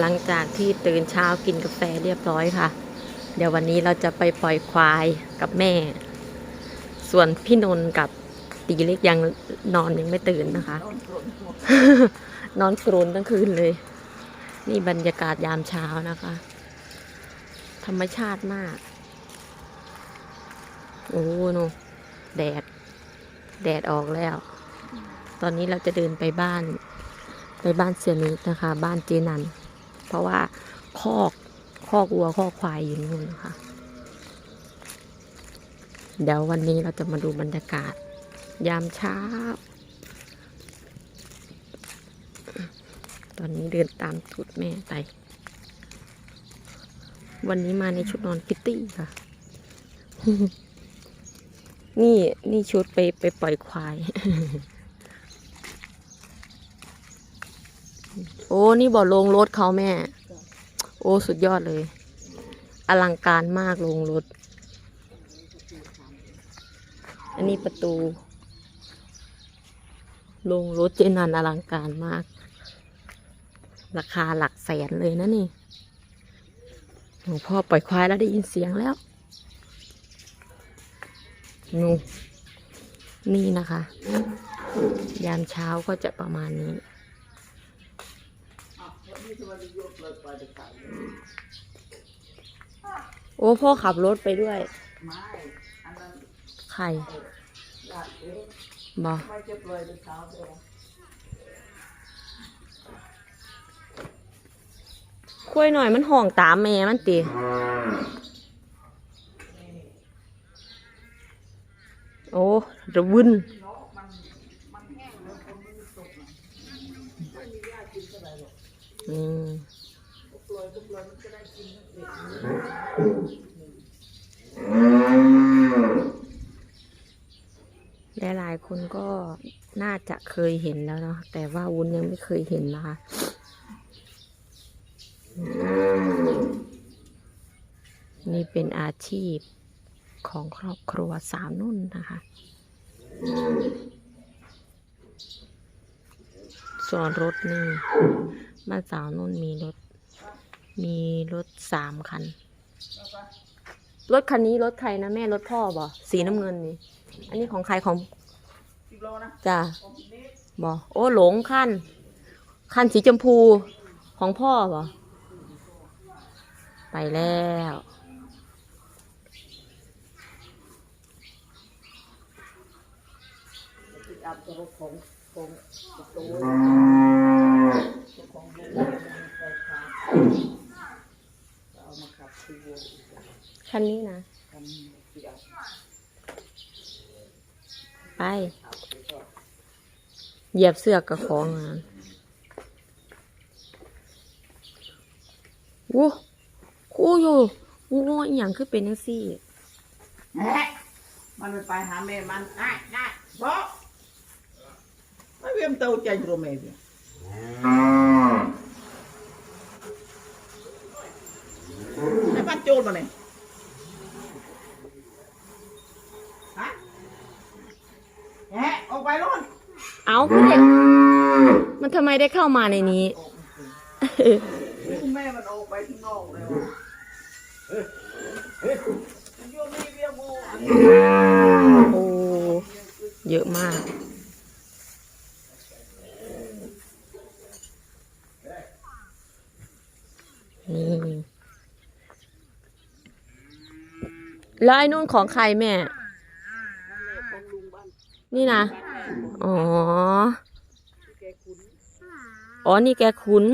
หลังจากที่ตื่นเช้ากินกาแฟเรียบร้อยค่ะ เดี๋ยววันนี้เราจะไปปล่อยควายกับแม่ ส่วนพี่นนท์กับตีเล็กยังนอนยังไม่ตื่นนะคะ นอนกรนทั้งคืนเลย นี่บรรยากาศยามเช้านะคะ ธรรมชาติมาก โอ้โนแดด แดดออกแล้ว ตอนนี้เราจะเดินไปบ้าน ไปบ้านเสียนิดนะคะ บ้านเจนัน เพราะว่าคอกคอกวัวคอกควายอยู่นู่นนะคะเดี๋ยววันนี้เราจะมาดูบรรยากาศ ยามเช้า ตอนนี้เดินตามตูดแม่ไป วันนี้มาในชุดนอนคิตตี้ค่ะ นี่นี่ชุดไปไปปล่อยควาย โอ้นี่บ่อลงรถเขาแม่ โอ้สุดยอดเลย อลังการมากลงรถ อันนี้ประตู ลงรถเจนันอลังการมาก ราคาหลักแสนเลยนะนี่หลวงพ่อปล่อยควายแล้วได้ยินเสียงแล้วนูนี่นะคะ ยามเช้าก็จะประมาณนี้ โอ้พ่อขับรถไปด้วยไม่อันนั้นใครบอไม่จะปล่อยแต่เช้าคุยหน่อยมันห่องตามแม่มันตีโอ้ระวุ่นแห้งแล้วคนไม่มีตกนะไม่มีหญ้ากินเท่าไหร่หร อืมปล่อยหลายๆคนก็น่าจะเคยเห็นแล้วเนาะแต่ว่าวุ้นยังไม่เคยเห็นนะคะ นี่เป็นอาชีพของครอบครัวสาวนุ่นนะคะ ส่วนรถนี่ บ้านสาวนุ่นมีรถ มีรถสามคัน รถคันนี้รถใครนะแม่รถพ่อบ่สีน้ำเงินนี่ อันนี้ของใครของสิบโลนะจ้าผมนิดบ่โอ้หลงคันคันสีชมพูของพ่อบ่ไปแล้วติดอัพรถของของประตูของลูกมันไปทางเอามาขับทีวัวอีกแล้ว คันนี้นะ ไป เหยียบเสือกกับของอะวู้คู่อยู่วู้อหย่างคือเป็นจังซี่ มันไปหาแม่มันได้ได้บอกไม่เวียมเตาใจโรเมเวีย ไอ้บ้านโจรมาเนี่ยฮะแหะออกไปรุ่นเอาคือเด็กมันทำไมได้เข้ามาในนี้ คุณแม่มันออกไปข้างนอกเลยวะมันโยนมีเวียโม โอ้ เยอะมาก นี่แล้วไอ้นู่นของใครแม่ นี่นะ อ๋อ อ๋อ นี่แกคุ้น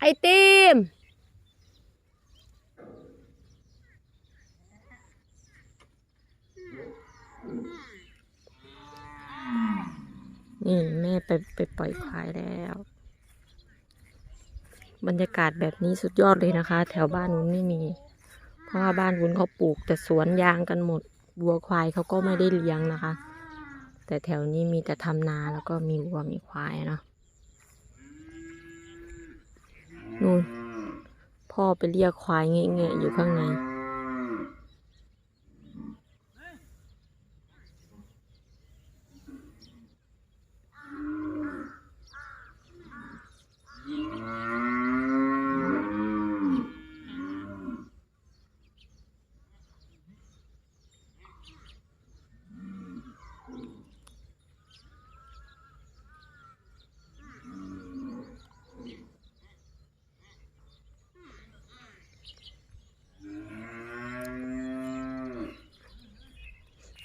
ไอติม นี่แม่ไปไปปล่อยควายแล้ว บรรยากาศแบบนี้สุดยอดเลยนะคะ แถวบ้านวุ้นไม่มี เพราะว่าบ้านวุ้นเขาปลูกแต่สวนยางกันหมดวัวควายเขาก็ไม่ได้เลี้ยงนะคะ แต่แถวนี้มีแต่ทำนาแล้วก็มีวัวมีควายเนาะนู่นพ่อไปเรียกควายเงี้ยๆอยู่ข้างใน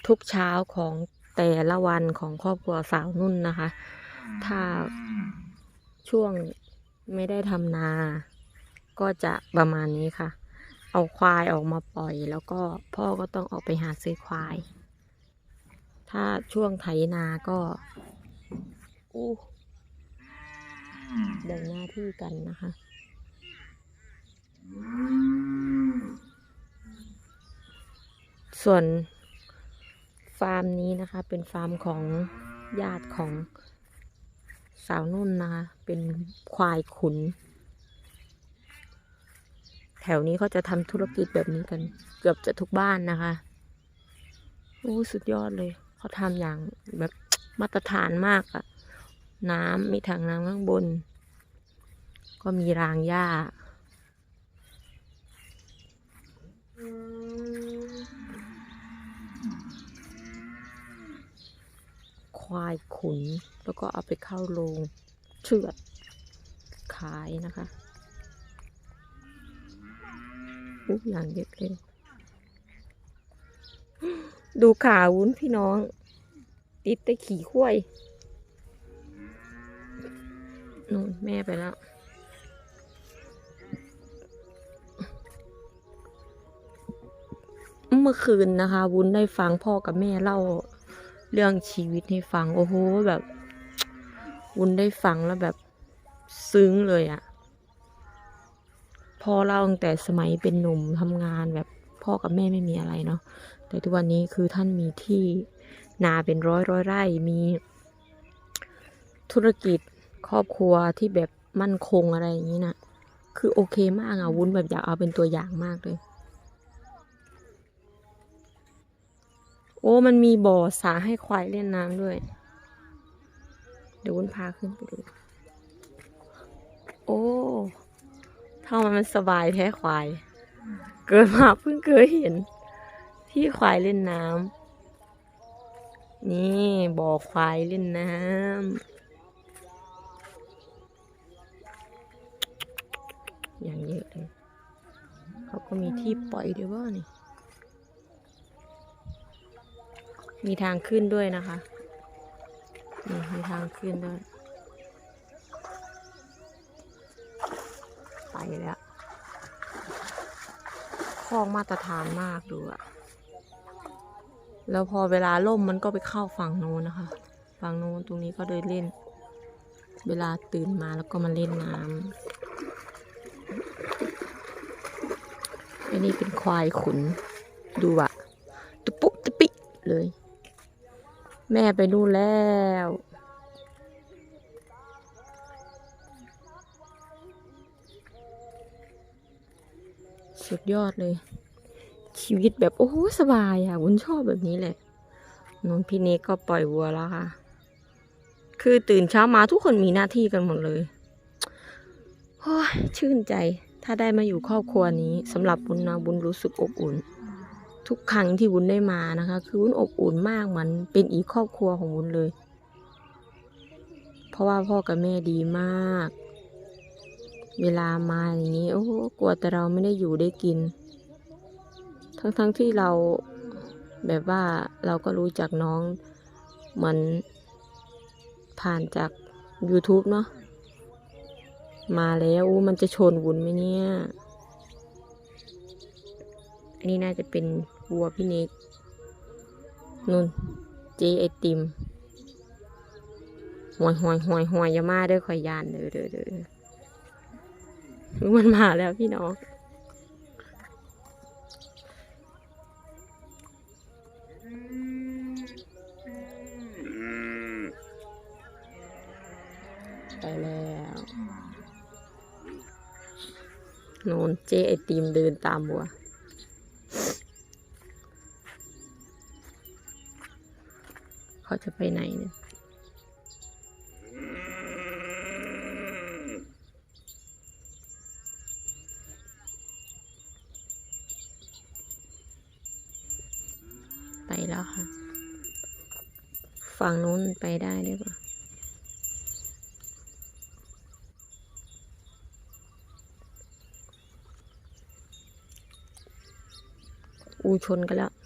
ทุกเช้าของแต่ละวันของครอบครัวสาวนุ่นนะคะ ถ้าช่วงไม่ได้ทำนา ก็จะประมาณนี้ค่ะ เอาควายออกมาปล่อย แล้วก็พ่อก็ต้องออกไปหาซื้อควาย ถ้าช่วงไถนาก็อู้แบ่งหน้าที่กันนะคะส่วน ฟาร์มนี้นะคะ เป็นฟาร์มของญาติของสาวนุ่นนะคะ เป็นควายขุน แถวนี้เขาจะทำธุรกิจแบบนี้กัน เกือบจะทุกบ้านนะคะโอ้สุดยอดเลย เขาทำอย่างแบบมาตรฐานมากอะน้ำมีถังน้ำข้างบน ก็มีรางหญ้า ควายขุน แล้วก็เอาไปเข้าโรงเชือดขายนะคะทุกอย่างเยอะเลย ดูขาวุ้นพี่น้อง ติดแต่ขี่ข้วยนู่นแม่ไปแล้วเมื่อคืนนะคะ วุ้นได้ฟังพ่อกับแม่เล่า เรื่องชีวิตให้ฟัง โอ้โหแบบวุ้นได้ฟังแล้วแบบซึ้งเลยอะพ่อเล่าตั้งแต่สมัยเป็นหนุ่มทำงานแบบพ่อกับแม่ไม่มีอะไรเนาะแต่ทุกวันนี้คือท่านมีที่นาเป็นร้อยร้อยไร่มีธุรกิจครอบครัวที่แบบมั่นคงอะไรอย่างนี้นะคือโอเคมากอะวุ้นแบบอยากเอาเป็นตัวอย่างมากเลย โอ้ มันมีบ่อสาให้ควายเล่นน้ำด้วย เดี๋ยววุ้นพาขึ้นไปดู โอ้ทำไมมันสบายแท้ควาย เกิดมาเพิ่งเคยเห็น ที่ควายเล่นน้ำ นี่บ่อควายเล่นน้ำ อย่างเยอะเลย เขาก็มีที่ปล่อยด้วยว่านี่ มีทางขึ้นด้วยนะคะนี่มีทางขึ้นด้วย ไปแล้วคลองมาตรฐานมากดูอะแล้วพอเวลาล่มมันก็ไปเข้าฝั่งโน้นนะคะ ฝั่งโน้นตรงนี้ก็เดินเล่น เวลาตื่นมาแล้วก็มาเล่นน้ำอันนี้เป็นควายขุนดูอะตุปุตุปิเลย แม่ไปนู่นแล้ว สุดยอดเลย ชีวิตแบบ โอ้โหสบายอะวุ้นชอบแบบนี้แหละนนพี่เนกก็ปล่อยวัวแล้วค่ะ คือตื่นเช้ามาทุกคนมีหน้าที่กันหมดเลยโอ้ยชื่นใจ ถ้าได้มาอยู่ครอบครัวนี้สำหรับบุญนะบุญรู้สึกอบอุ่น ทุกครั้งที่วุ้นได้มานะคะ คือวุ้นอบอุ่นมากเหมันเป็นอีกครอบครัวของวุ้นเลย เพราะว่าพ่อกับแม่ดีมาก เวลามาอย่างนี้ โอ้กลัวแต่เราไม่ได้อยู่ได้กิน ทั้งๆทที่เราแบบว่าเราก็รู้จักน้องเหมือนผ่านจาก YouTube เนาะมาแล้วอู้มันจะชนวุ้นไหมเนี่ย อันนี้น่าจะเป็น วัวพี่เนกนุ่นเจไอติมหวยหวยหวยหวยยามาเด้อคอยยานเด้อเด้อเด้อมันมาแล้วพี่น้องไปแล้วนนเจไอติมเดินตามวัว เขาจะไปไหนเนี่ยไปแล้วค่ะ ฝั่งนู้นไปได้หรือเปล่าอูชนกันแล้ว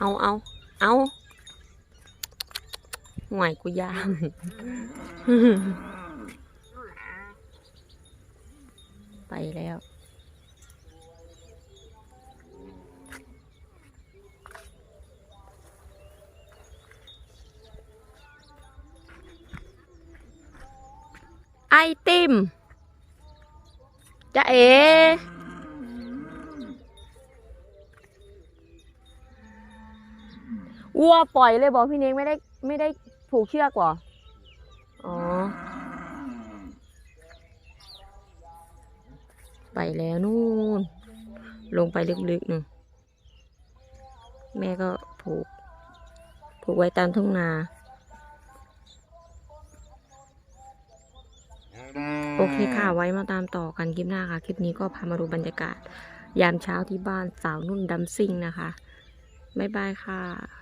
เอาเอาเอาห่วยกูยามไปแล้วไอติมจะเอ วัวปล่อยเลยบอกพี่เน้งไม่ได้ไม่ได้ผูกเชือกหรออ๋อ ไปแล้วนู่น ลงไปลึกๆนู่นแม่ก็ผูก ผูกไว้ตามทุ่งนา โอเคค่ะ ไว้มาตามต่อกันคลิปหน้าค่ะ คลิปนี้ก็พามาดูบรรยากาศ ยามเช้าที่บ้านสาวนุ่นดัมซิงนะคะ บ๊ายบายค่ะ